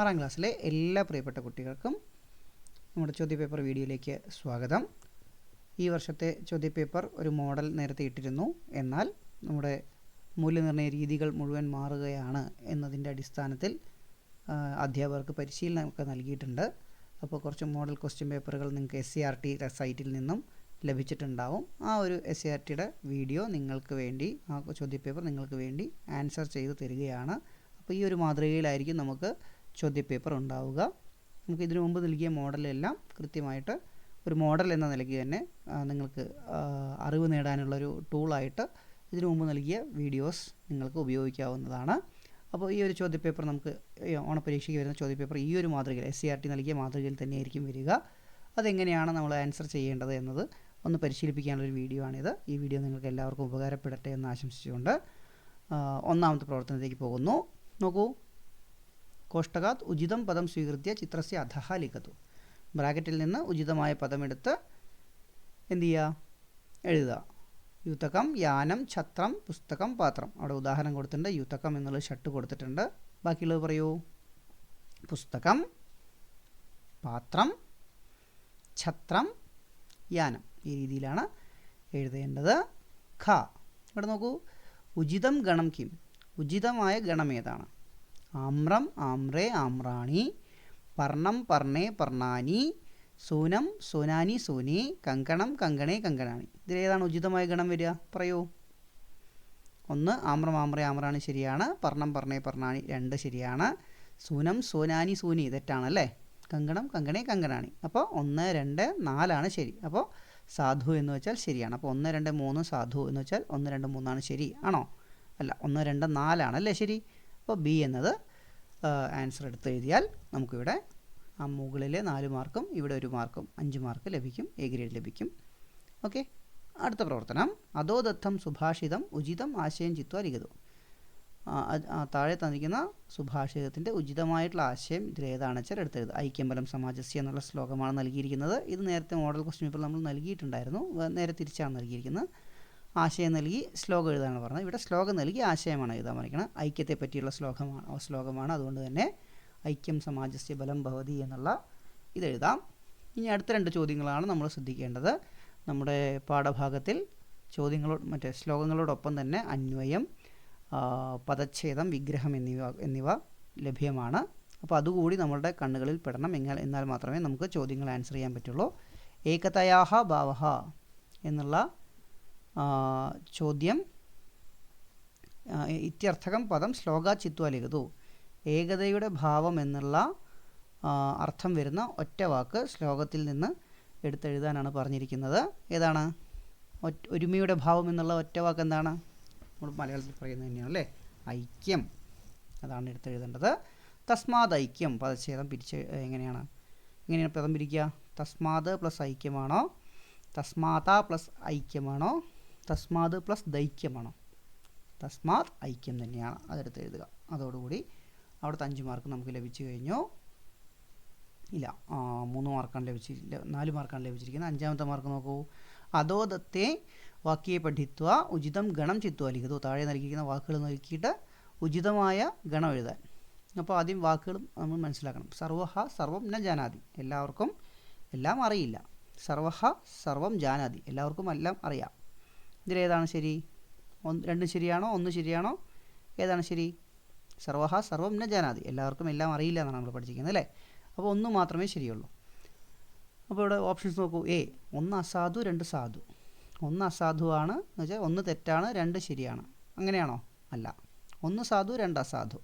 ആറാം ക്ലാസ്സിലെ എല്ലാ പ്രിയപ്പെട്ട കുട്ടികൾക്കും നമ്മുടെ ചോദ്യപേപ്പർ വീഡിയോയിലേക്ക് സ്വാഗതം. ഈ വർഷത്തെ ചോദ്യപേപ്പർ ഒരു മോഡൽ നേരത്തെ ഇട്ടിരുന്നു. എന്നാൽ നമ്മുടെ മൂല്യനിർണയ രീതികൾ മുഴുവൻ മാറുകയാണ് എന്നതിന്റെ അടിസ്ഥാനത്തിൽ അധ്യാപകർക്ക് പരിശീലനം പരിശീലനമൊക്കെ നൽകിയിട്ടുണ്ട്. അപ്പോൾ കുറച്ച് മോഡൽ ക്വസ്റ്റ്യൻ പേപ്പറുകൾ നിങ്ങൾക്ക് എസ് സി ആർ ടി സൈറ്റിൽ നിന്നും ലഭിച്ചിട്ടുണ്ടാവും. ആ ഒരു എസ് സി ആർ ടിയുടെ വീഡിയോ നിങ്ങൾക്ക് വേണ്ടി ആ ചോദ്യപേപ്പർ നിങ്ങൾക്ക് വേണ്ടി ആൻസർ ചെയ്ത് തരികയാണ്. അപ്പോൾ ഈ ഒരു മാതൃകയിലായിരിക്കും നമുക്ക് ചോദ്യപേപ്പർ ഉണ്ടാവുക നമുക്ക് ഇതിനു മുമ്പ് നൽകിയ മോഡലെല്ലാം കൃത്യമായിട്ട് ഒരു മോഡൽ എന്ന നിലയ്ക്ക് തന്നെ നിങ്ങൾക്ക് അറിവ് അറിവ് നേടാനുള്ളൊരു ടൂളായിട്ട് ഇതിനു മുമ്പ് നൽകിയ വീഡിയോസ് നിങ്ങൾക്ക് ഉപയോഗിക്കാവുന്നതാണ്. അപ്പോൾ ഈ ഒരു ചോദ്യപേപ്പർ നമുക്ക് ഓണപരീക്ഷയ്ക്ക് വരുന്ന ചോദ്യപേപ്പർ ഈ ഒരു മാതൃകയിൽ എസ് സി ആർ ടി നൽകിയ മാതൃകയിൽ തന്നെയായിരിക്കും വരിക. അതെങ്ങനെയാണ് നമ്മൾ ആൻസർ ചെയ്യേണ്ടത് എന്നത് ഒന്ന് പരിശീലിപ്പിക്കാനുള്ളൊരു വീഡിയോ ആണിത്. ഈ വീഡിയോ നിങ്ങൾക്ക് എല്ലാവർക്കും ഉപകാരപ്പെടട്ടെ എന്ന് ആശംസിച്ചുകൊണ്ട് ഒന്നാമത്തെ പ്രവർത്തനത്തിലേക്ക് പോകുന്നു. നോക്കൂ കോഷ്ടകാത് ഉചിതം പദം സ്വീകൃത്യ ചിത്രസ്യ അധഹ ലിഖത്തു ബ്രാക്കറ്റിൽ നിന്ന് ഉചിതമായ പദമെടുത്ത് എന്ത് ചെയ്യുക എഴുതുക. യൂത്തകം യാനം ഛത്രം പുസ്തകം പാത്രം. അവിടെ ഉദാഹരണം കൊടുത്തിട്ടുണ്ട്. യൂത്തകം എന്നുള്ള ഷട്ട് കൊടുത്തിട്ടുണ്ട്. ബാക്കിയുള്ളത് പറയൂ. പുസ്തകം പാത്രം ഛത്രം യാനം. ഈ രീതിയിലാണ് എഴുതേണ്ടത്. ഖ. ഇവിടെ നോക്കൂ. ഉചിതം ഗണം കിം. ഉചിതമായ ഗണം ഏതാണ്? ആമ്രം ആമ്രേ ആമ്രാണി പർണം പർണേ പർണാനി സൂനം സോനാനി സോനി കങ്കണം കങ്കണേ കങ്കണാണി. ഇതിലേതാണ് ഉചിതമായ ഗണം വരിക? പറയൂ. ഒന്ന് ആമ്രം ആമ്രേ ആമ്രാണി ശരിയാണ്. പർണം പർണേ പർണാണി രണ്ട് ശരിയാണ്. സൂനം സോനാനി സൂനി തെറ്റാണല്ലേ? കങ്കണം കങ്കണേ കങ്കണാണി. അപ്പോൾ ഒന്ന് രണ്ട് നാലാണ് ശരി. അപ്പോൾ സാധു എന്ന് വെച്ചാൽ ശരിയാണ്. അപ്പോൾ ഒന്ന് രണ്ട് മൂന്ന് സാധു എന്ന് വെച്ചാൽ ഒന്ന് രണ്ട് മൂന്നാണ് ശരി. ആണോ? അല്ല ഒന്ന് രണ്ട് നാലാണ് അല്ലേ ശരി? അപ്പോൾ ബി എന്നത് ആൻസർ എടുത്ത് എഴുതിയാൽ നമുക്കിവിടെ ആ മുകളിലെ നാല് മാർക്കും ഇവിടെ ഒരു മാർക്കും അഞ്ച് മാർക്ക് ലഭിക്കും എ ഗ്രേഡ് ലഭിക്കും. ഓക്കെ? അടുത്ത പ്രവർത്തനം. അധോദത്തം സുഭാഷിതം ഉചിതം ആശയം ചിത്വ ലിഖിതം. താഴെ തന്നിരിക്കുന്ന സുഭാഷിതത്തിന്റെ ഉചിതമായിട്ടുള്ള ആശയം ഇതിൽ ഏതാണെന്ന് വെച്ചാൽ എടുത്തത് ഐക്യമ്പലം സമാജസ്യ എന്നുള്ള ശ്ലോകമാണ് നൽകിയിരിക്കുന്നത്. ഇത് നേരത്തെ മോഡൽ ക്വസ്റ്റ്യൻ പേപ്പർ നമ്മൾ നൽകിയിട്ടുണ്ടായിരുന്നു. നേരെ തിരിച്ചാണ് നൽകിയിരിക്കുന്നത്. ആശയം നൽകി ശ്ലോകം എഴുതാനാണ് പറഞ്ഞത്. ഇവിടെ ശ്ലോകം നൽകി ആശയമാണ് എഴുതാൻ പറയുന്നത് ഐക്യത്തെ പറ്റിയുള്ള ശ്ലോകമാണ് ശ്ലോകമാണ്. അതുകൊണ്ട് തന്നെ ഐക്യം സമാജസ്യ ബലം ഭവതി എന്നുള്ള ഇതെഴുതാം ഇനി അടുത്ത രണ്ട് ചോദ്യങ്ങളാണ് നമ്മൾ ശ്രദ്ധിക്കേണ്ടത്. നമ്മുടെ പാഠഭാഗത്തിൽ ചോദ്യങ്ങളോട് മറ്റേ ശ്ലോകങ്ങളോടൊപ്പം തന്നെ അന്വയം പദച്ഛേദം വിഗ്രഹം എന്നിവ എന്നിവ ലഭ്യമാണ്. അപ്പോൾ അതുകൂടി നമ്മളുടെ കണ്ണുകളിൽ പെടണം. എന്നാൽ എന്നാൽ മാത്രമേ നമുക്ക് ചോദ്യങ്ങൾ ആൻസർ ചെയ്യാൻ പറ്റുള്ളൂ. ഏകതയാഹ ഭാവഹ എന്നുള്ള ചോദ്യം. ഇത്യർത്ഥകം പദം ശ്ലോക ചിത്വ ലിഖതു. ഏകതയുടെ ഭാവം എന്നുള്ള അർത്ഥം വരുന്ന ഒറ്റ വാക്ക് ശ്ലോകത്തിൽ നിന്ന് എടുത്തെഴുതാനാണ് പറഞ്ഞിരിക്കുന്നത്. ഏതാണ്? ഒരുമയുടെ ഭാവം എന്നുള്ള ഒറ്റ വാക്ക് എന്താണ്? നമ്മൾ മലയാളത്തിൽ പറയുന്നത് തന്നെയാണ് അല്ലേ? ഐക്യം. അതാണ് എടുത്തെഴുതേണ്ടത്. തസ്മാത് ഐക്യം പദച്ഛേദം പിരിച്ച് എങ്ങനെയാണ്? എങ്ങനെയാണ് പദം പിരിക്കുക? തസ്മാത് പ്ലസ് ഐക്യമാണോ? തസ്മാത പ്ലസ് ഐക്യമാണോ? തസ്മാത് പ്ലസ് ദൈക്യമാണോ? തസ്മാത് ഐക്യം തന്നെയാണ് അതെടുത്ത് എഴുതുക. അതോടുകൂടി അവിടുത്തെ അഞ്ച് മാർക്ക് നമുക്ക് ലഭിച്ചു കഴിഞ്ഞു. ഇല്ല മൂന്ന് മാർക്കാണ് ലഭിച്ചില്ല നാല് മാർക്കാണ് ലഭിച്ചിരിക്കുന്നത്. അഞ്ചാമത്തെ മാർക്ക് നോക്കൂ. അതോദത്തെ വാക്യെ പഠിത്വ ഉചിതം ഗണം ചിത്വ ലിഖിതോ. താഴെ നൽകിയിരിക്കുന്ന വാക്കുകൾ നൽകിയിട്ട് ഉചിതമായ ഗണം എഴുതാൻ. അപ്പോൾ ആദ്യം വാക്കുകൾ നമ്മൾ മനസ്സിലാക്കണം. സർവഹ സർവം ന ജാനാതി. എല്ലാവർക്കും എല്ലാം അറിയില്ല. സർവഹ സർവം ജാനാതി. എല്ലാവർക്കും എല്ലാം അറിയാം. ഇതിലേതാണ് ശരി? ഒന്ന് രണ്ടും ശരിയാണോ? ഒന്ന് ശരിയാണോ? ഏതാണ് ശരി? സർവഹ സർവം ന ജാനാതി. എല്ലാവർക്കും എല്ലാം അറിയില്ല എന്നാണ് നമ്മൾ പഠിച്ചിരിക്കുന്നത് അല്ലേ? അപ്പോൾ ഒന്ന് മാത്രമേ ശരിയുള്ളൂ. അപ്പോൾ ഇവിടെ ഓപ്ഷൻസ് നോക്കൂ. എ ഒന്ന് അസാധു രണ്ട് സാധു. ഒന്ന് അസാധുവാണ് എന്ന് വെച്ചാൽ ഒന്ന് തെറ്റാണ് രണ്ട് ശരിയാണ്. അങ്ങനെയാണോ? അല്ല. ഒന്ന് സാധു രണ്ട് അസാധു.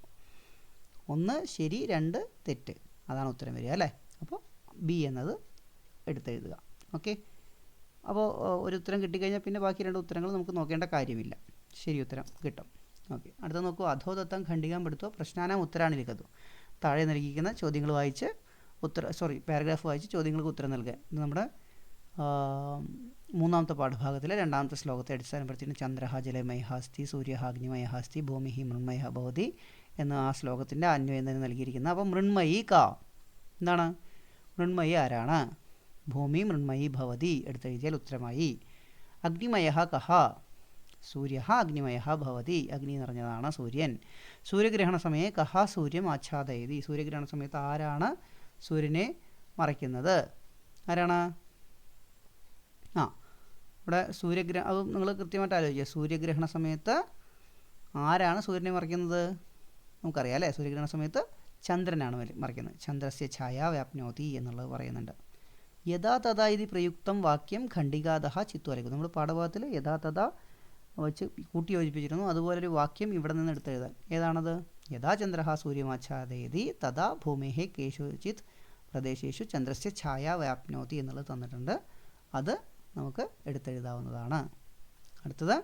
ഒന്ന് ശരി രണ്ട് തെറ്റ്. അതാണ് ഉത്തരം വരിക അല്ലേ? അപ്പോൾ ബി എന്നത് എടുത്തെഴുതുക. ഓക്കെ അപ്പോൾ ഒരു ഉത്തരം കിട്ടിക്കഴിഞ്ഞാൽ പിന്നെ ബാക്കി രണ്ട് ഉത്തരങ്ങൾ നമുക്ക് നോക്കേണ്ട കാര്യമില്ല. ശരി ഉത്തരം കിട്ടും. ഓക്കെ. അടുത്ത നോക്കൂ. അധോതത്വം ഖണ്ഡികാൻ പെടുത്തുക പ്രശ്നാനാം ഉത്തരാണ് ലിഖതു താഴെ നൽകിയിരിക്കുന്ന ചോദ്യങ്ങൾ വായിച്ച് ഉത്തര സോറി പാരഗ്രാഫ് വായിച്ച് ചോദ്യങ്ങൾക്ക് ഉത്തരം നൽകുക. ഇത് നമ്മുടെ മൂന്നാമത്തെ പാഠഭാഗത്തിലെ രണ്ടാമത്തെ ശ്ലോകത്തെ അടിസ്ഥാനപ്പെടുത്തിയിട്ട് ചന്ദ്രഹ ജലമയഹാസ്തി സൂര്യഹ അഗ്നിമയഹാസ്തി ഭൂമി മൃണ്മയ ഭവതി എന്ന ആ ശ്ലോകത്തിന്റെ അന്വയം തന്നെ നൽകിയിരിക്കുന്നത്. അപ്പോൾ മൃണ്മയി കാ എന്താണ്? മൃണ്മയി ആരാണ്? ഭൂമി മൃണ്മയി ഭവതി എടുത്തെഴുതിയാൽ ഉത്തരമായി. അഗ്നിമയ കഹ സൂര്യ അഗ്നിമയ ഭവതി. അഗ്നി നിറഞ്ഞതാണ് സൂര്യൻ. സൂര്യഗ്രഹണ സമയെ കഹ സൂര്യം ആച്ഛാദയതി. സൂര്യഗ്രഹണ സമയത്ത് ആരാണ് സൂര്യനെ മറയ്ക്കുന്നത്? ആരാണ്? ആ ഇവിടെ സൂര്യഗ്രഹ അത് നിങ്ങൾ കൃത്യമായിട്ട് ആലോചിക്കുക. സൂര്യഗ്രഹണ സമയത്ത് ആരാണ് സൂര്യനെ മറയ്ക്കുന്നത്? നമുക്കറിയാം അല്ലേ? സൂര്യഗ്രഹണ സമയത്ത് ചന്ദ്രനാണ് മറിക്കുന്നത് ചന്ദ്രസ്യ ഛായ വ്യാപ്നോതി എന്നുള്ളത് പറയുന്നുണ്ട്. യഥാ തഥാ ഇത് പ്രയുക്തം വാക്യം ഖണ്ഡികാതഹ ചിത്വരക്കും നമ്മൾ പാഠഭാഗത്തിൽ യഥാ തഥാ വെച്ച് കൂട്ടി യോജിപ്പിച്ചിരുന്നു. അതുപോലെ ഒരു വാക്യം ഇവിടെ നിന്ന് എടുത്തെഴുതാൻ. ഏതാണത്? യഥാ ചന്ദ്ര സൂര്യമാച്ഛാദയതി തഥാ ഭൂമേഹേ കേശുചിത് പ്രദേശേഷു ചന്ദ്രസ്യ ഛായ വ്യാപ്നോതി എന്നുള്ളത് തന്നിട്ടുണ്ട്. അത് നമുക്ക് എടുത്തെഴുതാവുന്നതാണ്. അടുത്തത്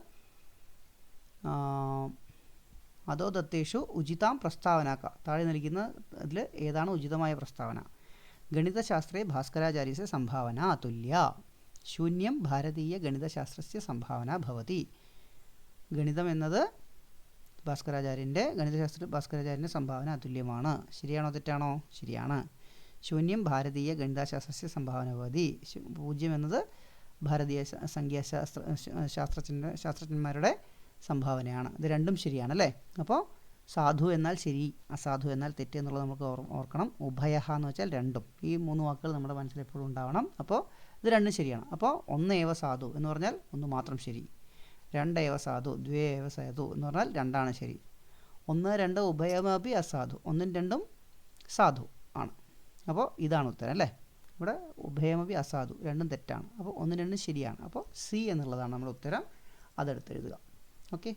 അതോ ദത്തേഷു ഉചിതാം പ്രസ്താവനാക്ക. താഴെ നൽകുന്ന ഇതിൽ ഏതാണ് ഉചിതമായ പ്രസ്താവന? ഗണിതശാസ്ത്രേ ഭാസ്കരാചാര്യസ്യ സംഭാവന അതുല്യ. ശൂന്യം ഭാരതീയ ഗണിതശാസ്ത്രസ്യ സംഭാവന ഭവതി. ഗണിതം എന്നത് ഭാസ്കരാചാര്യന്റെ ഗണിതശാസ്ത്ര ഭാസ്കരാചാര്യന്റെ സംഭാവന അതുല്യമാണ്. ശരിയാണോ തെറ്റാണോ? ശരിയാണ്. ശൂന്യം ഭാരതീയ ഗണിതശാസ്ത്രസ്യ സംഭാവന ഭവതി. പൂജ്യം എന്നത് ഭാരതീയ സംഖ്യാശാസ്ത്ര ശാസ്ത്രജ്ഞ ശാസ്ത്രജ്ഞന്മാരുടെ സംഭാവനയാണ്. ഇത് രണ്ടും ശരിയാണ് അല്ലേ അപ്പോൾ സാധു എന്നാൽ ശരി അസാധു എന്നാൽ തെറ്റ് എന്നുള്ളത് നമുക്ക് ഓർക്കണം. ഉഭയഹ എന്ന് വെച്ചാൽ രണ്ടും. ഈ മൂന്ന് വാക്കുകൾ നമ്മുടെ മനസ്സിൽ എപ്പോഴും ഉണ്ടാവണം. അപ്പോൾ ഇത് രണ്ടും ശരിയാണ്. അപ്പോൾ ഒന്ന് ഏവ സാധു എന്ന് പറഞ്ഞാൽ ഒന്ന് മാത്രം ശരി. രണ്ട് ഏവ സാധു ദ്വേ ഏവ സാധു എന്ന് പറഞ്ഞാൽ രണ്ടാണ് ശരി. ഒന്ന് രണ്ട് ഉഭയമപി അസാധു ഒന്നും രണ്ടും സാധു ആണ്. അപ്പോൾ ഇതാണ് ഉത്തരം അല്ലേ? ഇവിടെ ഉഭയമപി അസാധു രണ്ടും തെറ്റാണ്. അപ്പോൾ ഒന്നും രണ്ടും ശരിയാണ്. അപ്പോൾ സി എന്നുള്ളതാണ് നമ്മുടെ ഉത്തരം. അതെടുത്ത് എഴുതുക ഓക്കെ?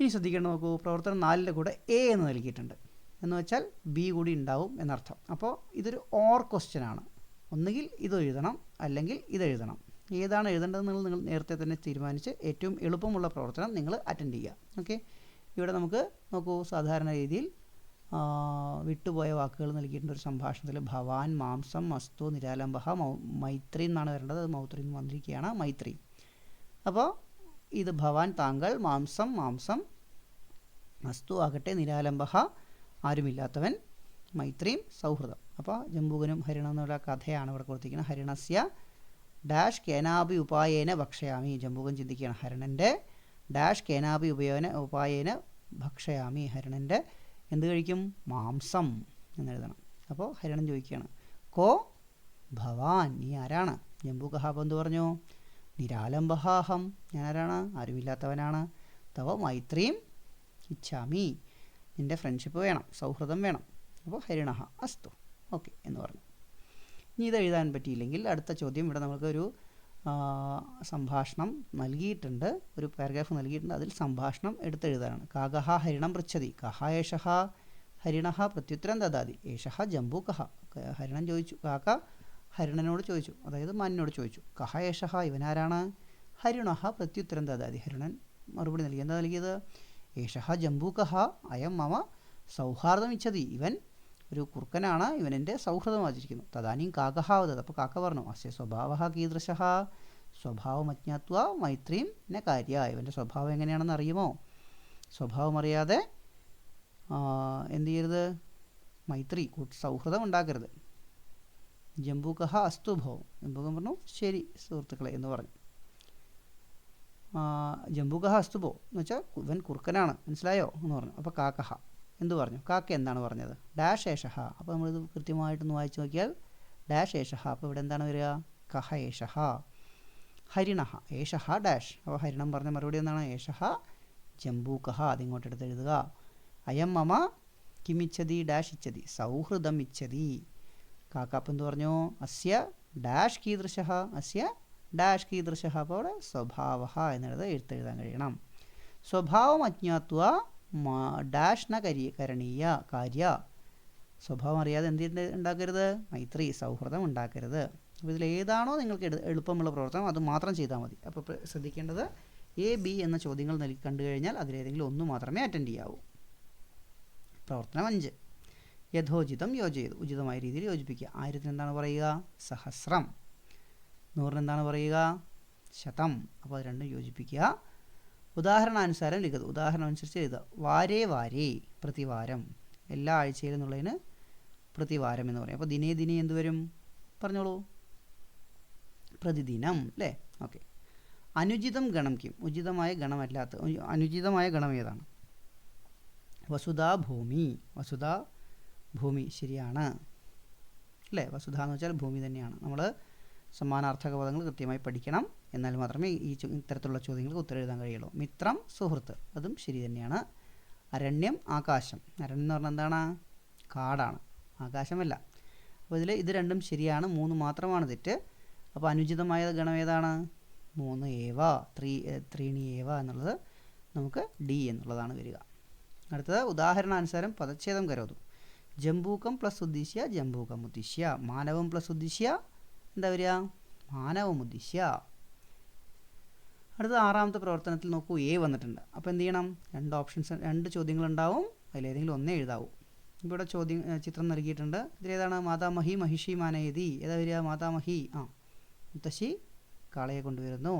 ഇനി ശ്രദ്ധിക്കേണ്ട നോക്കൂ പ്രവർത്തനം നാലിന്റെ കൂടെ എ എന്ന് നൽകിയിട്ടുണ്ട്. എന്ന് വെച്ചാൽ ബി കൂടി ഉണ്ടാവും എന്നർത്ഥം. അപ്പോൾ ഇതൊരു ഓർ ക്വസ്റ്റ്യൻ ആണ്. ഒന്നുകിൽ ഇത് എഴുതണം അല്ലെങ്കിൽ ഇത് എഴുതണം. ഏതാണ് എഴുതേണ്ടതെന്ന് നിങ്ങൾ നേരത്തെ തന്നെ തീരുമാനിച്ച് ഏറ്റവും എളുപ്പമുള്ള പ്രവർത്തനം നിങ്ങൾ അറ്റൻഡ് ചെയ്യുക. ഓക്കെ ഇവിടെ നമുക്ക് നോക്കൂ സാധാരണ രീതിയിൽ വിട്ടുപോയ വാക്കുകൾ നൽകിയിട്ടുണ്ട്. ഒരു സംഭാഷണത്തിൽ ഭവാൻ മാംസം മസ്തു നിരാലംബഹ മൈത്രി എന്നാണ് വരേണ്ടത്. അത് മൗത്രി എന്ന് വന്നിരിക്കുകയാണ്. മൈത്രി. അപ്പോൾ ഇത് ഭവാൻ താങ്കൾ മാംസം മാംസം വസ്തു ആകട്ടെ നിരാലംബഹ ആരുമില്ലാത്തവൻ മൈത്രിയും സൗഹൃദം. അപ്പോൾ ജംബൂകനും ഹരിണം എന്നുള്ള കഥയാണ് ഇവിടെ കൊടുത്തിരിക്കുന്നത്. ഹരിണസ്യ ഡാഷ് കേനാപി ഉപായേന ഭക്ഷയാമി. ജംബൂകൻ ചിന്തിക്കുകയാണ് ഹരണന്റെ ഡാഷ് കേനാപി ഉപയോന ഉപായേന ഭക്ഷയാമി ഹരണന്റെ എന്ത് കഴിക്കും? മാംസം എന്നെഴുതണം. അപ്പോൾ ഹരിണൻ ചോദിക്കുകയാണ് കോ? ഭവാൻ നീ ആരാണ്? ജംബൂകഹ അപ്പോൾ എന്ത് പറഞ്ഞു? നിരാലംബഹാഹം ഞാനാരാണ്? ആരുമില്ലാത്തവനാണ് തവ മൈത്രിയും ഇച്ഛാമി. നിന്റെ ഫ്രണ്ട്ഷിപ്പ് വേണം സൗഹൃദം വേണം. അപ്പോൾ ഹരിണഹ അസ്തു. ഓക്കെ എന്ന് പറഞ്ഞു. ഇനി ഇത് എഴുതാൻ പറ്റിയില്ലെങ്കിൽ അടുത്ത ചോദ്യം ഇവിടെ നമുക്കൊരു സംഭാഷണം നൽകിയിട്ടുണ്ട്. ഒരു പാരഗ്രാഫ് നൽകിയിട്ടുണ്ട്. അതിൽ സംഭാഷണം എടുത്തെഴുതാനാണ്. കാകഹ ഹരിണം പൃച്ഛതി. കഹ ഏഷഹ ഹരിണഹ പ്രത്യുത്തരം ദദാതി. ഏഷഹ ജംബൂകഹ. ക- ഹരിണം ചോദിച്ചു. കാക്ക ഹരിണനോട് ചോദിച്ചു. അതായത് മാനിനോട് ചോദിച്ചു. കഹ ഏഷഹ ഇവനാരാണ്? ഹരിണഹ പ്രത്യുത്തരം ദാതാതി ഹരിണൻ മറുപടി നൽകി. എന്താ നൽകിയത്? ഏഷഹ ജംബൂകഹ അയം മമ സൗഹാർദ്ദം ഇച്ഛതി. ഇവൻ ഒരു കുർക്കനാണ് ഇവൻ എന്റെ സൗഹൃദം ആചരിക്കുന്നു. തദാനീം കാക്കഹാവതത് അപ്പോൾ കാക്ക പറഞ്ഞു അസ്യ സ്വഭാവ കീദൃശ സ്വഭാവം അജ്ഞാത്വ മൈത്രിയും ന കാര്യ. ഇവന്റെ സ്വഭാവം എങ്ങനെയാണെന്ന് അറിയുമോ? സ്വഭാവം അറിയാതെ എന്ത് ചെയ്യരുത്? മൈത്രി സൗഹൃദം ഉണ്ടാക്കരുത്. ജംബൂകഹ അസ്തു ഭവം. ജംബൂകം പറഞ്ഞു ശരി സുഹൃത്തുക്കളെ എന്ന് പറഞ്ഞു. ജംബൂകഹ അസ്തു ഭോ എന്ന് വെച്ചാൽ ഇവൻ കുറുക്കനാണ് മനസ്സിലായോ എന്ന് പറഞ്ഞു. അപ്പോൾ കാക്കഹ എന്ത് പറഞ്ഞു? കാക്ക എന്താണ് പറഞ്ഞത്? ഡാഷ് ഏഷഹ. അപ്പോൾ നമ്മളിത് കൃത്യമായിട്ടൊന്ന് വായിച്ചു നോക്കിയാൽ ഡാഷ് ഏഷഹ. അപ്പോൾ ഇവിടെ എന്താണ് വരിക? കഹ ഏഷഹ. ഹരിണഹ. ഏഷഹ ഡാഷ്. അപ്പോൾ ഹരിണം പറഞ്ഞ മറുപടി എന്താണ്? ഏഷഹ ജംബൂകഹ. അതിങ്ങോട്ട് എടുത്ത് എഴുതുക. അയം മമ കിമിച്ചതി ഡാഷ് ഇച്ഛതി സൗഹൃദം ഇച്ഛതി കാക്ക എന്ന് പറഞ്ഞു അസ്യ ഡാഷ് കീദൃശ അസ്യ ഡാഷ് കീദൃശ അപ്പോൾ അവിടെ സ്വഭാവ എന്നുള്ളത് എഴുത്തെഴുതാൻ കഴിയണം. സ്വഭാവം അജ്ഞാത്വ ഡാഷ് ന കരി കരണീയ കാര്യ. സ്വഭാവം അറിയാതെ എന്ത് ഉണ്ടാക്കരുത്? മൈത്രി സൗഹൃദം ഉണ്ടാക്കരുത്. അപ്പോൾ ഇതിൽ ഏതാണോ നിങ്ങൾക്ക് എളു- എളുപ്പമുള്ള പ്രവർത്തനം അത് മാത്രം ചെയ്താൽ മതി. അപ്പോൾ ശ്രദ്ധിക്കേണ്ടത് എ ബി എന്ന ചോദ്യങ്ങൾ നൽകി കണ്ടു കഴിഞ്ഞാൽ അതിലേതെങ്കിലും ഒന്ന് മാത്രമേ അറ്റൻഡ് ചെയ്യാവൂ. പ്രവർത്തനം അഞ്ച്. യഥോചിതം യോജയത് ഉചിതമായ രീതിയിൽ യോജിപ്പിക്കുക. ആയിരത്തിന് എന്താണ് പറയുക? സഹസ്രം. നൂറിന് എന്താണ് പറയുക? ശതം. അപ്പോൾ അത് രണ്ടും യോജിപ്പിക്കുക. ഉദാഹരണാനുസാരം ലിഖിത ഉദാഹരണം അനുസരിച്ച് എഴുതുക. വാരേ വാരേ പ്രതിവാരം. എല്ലാ ആഴ്ചയിലും എന്നുള്ളതിന് പ്രതിവാരം എന്ന് പറയും. അപ്പോൾ ദിനേ ദിനേ എന്ത് വരും? പറഞ്ഞോളൂ. പ്രതിദിനം അല്ലേ? ഓക്കെ. അനുചിതം ഗണം കിം? ഉചിതമായ ഗണമല്ലാത്ത അനുചിതമായ ഗണം ഏതാണ്? വസുധാ ഭൂമി വസുധാ ഭൂമി ശരിയാണ്. അല്ലേ? വസുധ എന്ന് വെച്ചാൽ ഭൂമി തന്നെയാണ്. നമ്മൾ സമാനാർത്ഥക പദങ്ങൾ കൃത്യമായി പഠിക്കണം. എന്നാൽ മാത്രമേ ഈ ഇത്തരത്തിലുള്ള ചോദ്യങ്ങൾക്ക് ഉത്തരം എഴുതാൻ കഴിയുള്ളൂ. മിത്രം സുഹൃത്ത് അതും ശരി തന്നെയാണ്. അരണ്യം ആകാശം. അരണ്യം എന്ന് പറഞ്ഞാൽ എന്താണ്? കാടാണ്. ആകാശമല്ല. അപ്പോൾ ഇതിൽ ഇത് രണ്ടും ശരിയാണ്. മൂന്ന് മാത്രമാണ് തെറ്റ്. അപ്പോൾ അനുചിതമായ ഗണം ഏതാണ്? മൂന്ന് ഏവ ത്രീ ത്രീണി ഏവ എന്നുള്ളത് നമുക്ക് ഡി എന്നുള്ളതാണ് വരിക. അടുത്തത് ഉദാഹരണാനുസാരം പദച്ഛേദം കരോതു. ജംബൂക്കം പ്ലസ് ഉദ്ദേശിയ ജംബൂക്കം ഉദ്ദേശിയ മാനവം പ്ലസ് ഉദ്ദേശിയ എന്താ വരിക? മാനവം ഉദ്ദേശിയ അടുത്ത ആറാമത്തെ പ്രവർത്തനത്തിൽ നോക്കൂ എ വന്നിട്ടുണ്ട്. അപ്പോൾ എന്ത് ചെയ്യണം? രണ്ട് ഓപ്ഷൻസ് രണ്ട് ചോദ്യങ്ങളുണ്ടാവും. അതിലേതെങ്കിലും ഒന്നേ എഴുതാവൂ. ഇവിടെ ചോദ്യം ചിത്രം നൽകിയിട്ടുണ്ട്. ഇതിലേതാണ്? മാതാമഹി മഹിഷി മാനയതി. ഏതാ വരിക? മാതാമഹി. ആ മുത്തശ്ശി കാളയെ കൊണ്ടുവരുന്നു.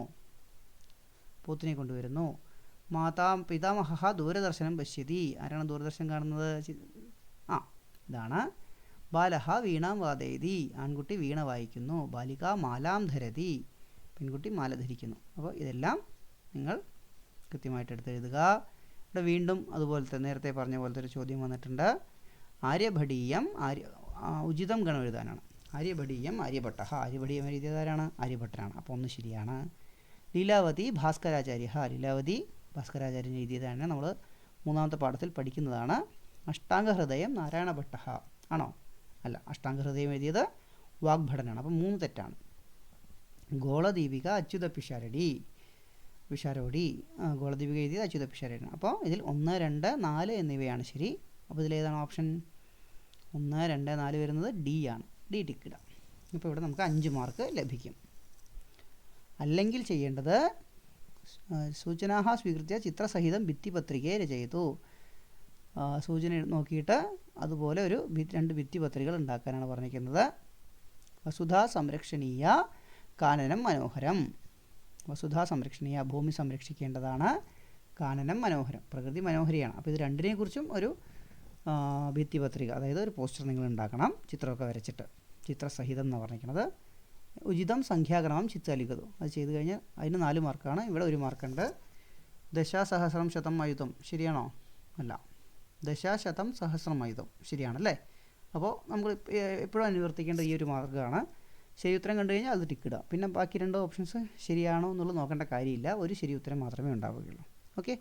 പോത്തിനെ കൊണ്ടുവരുന്നു. മാതാ പിതാമഹ ദൂരദർശനം പശ്യതി. ആരാണ് ദൂരദർശനം കാണുന്നത്? ആ ഇതാണ്. ബാലഹ വീണാം വാദയതി. ആൺകുട്ടി വീണ വായിക്കുന്നു. ബാലിക മാലാം ധരതി. പെൺകുട്ടി മാല ധരിക്കുന്നു. അപ്പോൾ ഇതെല്ലാം നിങ്ങൾ കൃത്യമായിട്ട് എടുത്തെഴുതുക. ഇവിടെ വീണ്ടും അതുപോലത്തെ നേരത്തെ പറഞ്ഞ പോലത്തെ ഒരു ചോദ്യം വന്നിട്ടുണ്ട്. ആര്യഭടീയം ആര്യ ഉചിതം ഗണം എഴുതാനാണ്. ആര്യഭടീയം ആര്യഭട്ട ആര്യഭടീയം എഴുതിയതാരാണ് ആര്യഭട്ടനാണ്. അപ്പോൾ ഒന്ന് ശരിയാണ്. ലീലാവതി ഭാസ്കരാചാര്യ ലീലാവതി ഭാസ്കരാചാര്യൻ എഴുതിയതാണ് നമ്മൾ മൂന്നാമത്തെ പാഠത്തിൽ പഠിക്കുന്നതാണ്. അഷ്ടാംഗഹൃദയം നാരായണഭട്ട ആണോ? അല്ല അഷ്ടാംഗഹൃദയം എഴുതിയത് വാഗ്ഭടനാണ്. അപ്പം മൂന്ന് തെറ്റാണ്. ഗോളദീപിക അച്യുത പിഷാരടി. പിഷാരോടി ഗോളദീപിക എഴുതിയത് അച്യുത പിഷാരടിയാണ്. അപ്പോൾ ഇതിൽ ഒന്ന് രണ്ട് നാല് എന്നിവയാണ് ശരി. അപ്പോൾ ഇതിലേതാണ് ഓപ്ഷൻ? ഒന്ന് രണ്ട് നാല് വരുന്നത് ഡി ആണ്. ഡി ടിക്ക് ഇടാം. ഇപ്പോൾ ഇവിടെ നമുക്ക് അഞ്ച് മാർക്ക് ലഭിക്കും. അല്ലെങ്കിൽ ചെയ്യേണ്ടത് സൂചനാഹ സ്വീകൃത്യ ചിത്രസഹിതം ഭിത്തിപത്രികയെ രചയിതു. സൂചന നോക്കിയിട്ട് അതുപോലെ ഒരു രണ്ട് ഭിത്തി പത്രികൾ ഉണ്ടാക്കാനാണ് പറഞ്ഞിരിക്കുന്നത്. വസുധാ സംരക്ഷണീയ കാനനം മനോഹരം. വസുധാ സംരക്ഷണീയ ഭൂമി സംരക്ഷിക്കേണ്ടതാണ് കാനനം മനോഹരം പ്രകൃതി മനോഹരിയാണ്. അപ്പോൾ ഇത് രണ്ടിനെ കുറിച്ചും ഒരു ഭിത്തി പത്രിക അതായത് ഒരു പോസ്റ്റർ നിങ്ങൾ ഉണ്ടാക്കണം ചിത്രമൊക്കെ വരച്ചിട്ട്. ചിത്രസഹിതം എന്ന് പറഞ്ഞിരിക്കുന്നത്. ഉചിതം സംഖ്യാക്രമം ചിത്രലിഖിതം അത് ചെയ്ത് കഴിഞ്ഞാൽ അതിന് നാല് മാർക്കാണ് ഇവിടെ ഒരു മാർക്കുണ്ട് ദശാസഹസ്രം ശതം ആയുധം. ശരിയാണോ? അല്ല. ദശാശതം സഹസ്രമായുധം ശരിയാണല്ലേ? അപ്പോൾ നമ്മൾ എപ്പോഴും അനുവർത്തിക്കേണ്ട ഈ ഒരു മാർഗമാണ് ശരി ഉത്തരം കണ്ടു കഴിഞ്ഞാൽ അത് ടിക്ക് പിന്നെ ബാക്കി രണ്ട് ഓപ്ഷൻസ് ശരിയാണോ എന്നുള്ളത് നോക്കേണ്ട കാര്യമില്ല. ഒരു ശരി ഉത്തരം മാത്രമേ ഉണ്ടാവുകയുള്ളൂ. ഓക്കെ?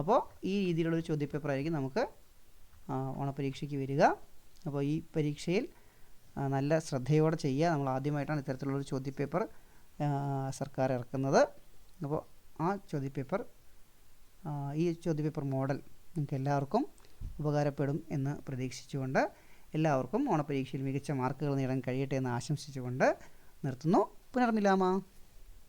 അപ്പോൾ ഈ രീതിയിലുള്ള ഒരു ചോദ്യപേപ്പർ ആയിരിക്കും നമുക്ക് ഓണപരീക്ഷയ്ക്ക് വരിക. അപ്പോൾ ഈ പരീക്ഷയിൽ നല്ല ശ്രദ്ധയോടെ ചെയ്യുക. നമ്മൾ ആദ്യമായിട്ടാണ് ഇത്തരത്തിലുള്ളൊരു ചോദ്യപേപ്പർ സർക്കാർ ഇറക്കുന്നത്. അപ്പോൾ ആ ചോദ്യപേപ്പർ ഈ ചോദ്യപേപ്പർ മോഡൽ നിങ്ങൾക്ക് എല്ലാവർക്കും ഉപകാരപ്പെടും എന്ന് പ്രതീക്ഷിച്ചുകൊണ്ട് എല്ലാവർക്കും ഓണപരീക്ഷയിൽ മികച്ച മാർക്കുകൾ നേടാൻ കഴിയട്ടെ എന്ന് ആശംസിച്ചുകൊണ്ട് നിർത്തുന്നു. പുനർമിലാമ.